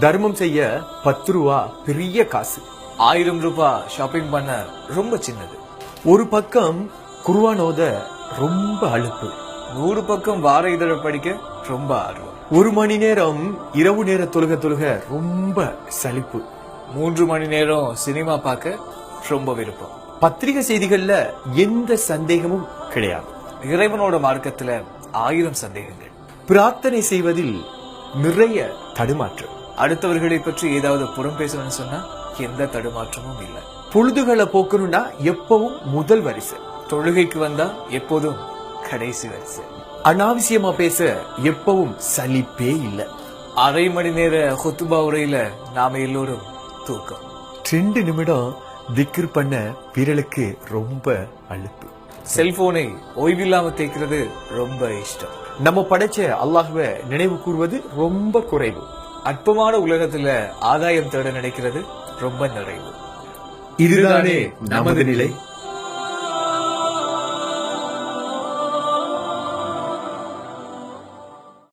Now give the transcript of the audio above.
தர்மம் செய்ய பத்து ரூபா பெரிய காசு. ஆயிரம் ரூபாய் ஷாப்பிங் பண்ண ரொம்ப சின்னது. ஒரு பக்கம் குருவானோத ரொம்ப அலுப்பு. நூறு பக்கம் வார இதழ படிக்க ரொம்ப ஆர்வம். ஒரு மணி நேரம் இரவு நேர தொழுக தொழுக ரொம்ப சலிப்பு. மூன்று மணி நேரம் சினிமா பார்க்க ரொம்ப விருப்பம். பத்திரிகை செய்திகள்ல எந்த சந்தேகமும் கிடையாது. இறைவனோட மார்க்கத்துல ஆயிரம் சந்தேகங்கள். பிரார்த்தனை செய்வதில் நிறைய தடுமாற்றம். அடுத்தவர்களை பற்றி ஏதாவது புறம் பேசணும்னு சொன்னா எந்த தடுமாற்றமும் இல்லை. பொழுதுகளை போக்கணும்னா எப்பவும் முதல் வரிசை. தொழுகைக்கு வந்தா எப்போதும் கடைசி வரிசை. அனாவசியமா பேச எப்பவும் சலிப்பே இல்லை. அரை மணி நேர ஹொத்துபா உரையில நாம எல்லோரும் தூக்கம். ரெண்டு நிமிடம் திக்ர் பண்ண விரலுக்கு ரொம்ப அலுப்பு செல்போனை ஓய்வில்லாம தேய்க்கிறது ரொம்ப இஷ்டம். நம்ம படைச்ச அல்லாஹ்வை நினைவு கூறுவது ரொம்ப குறைவு. அற்பமான உலகத்துல ஆதாயம் தேட நினைக்கிறது ரொம்ப நிறைவு. இதுதானே நமது நிலை.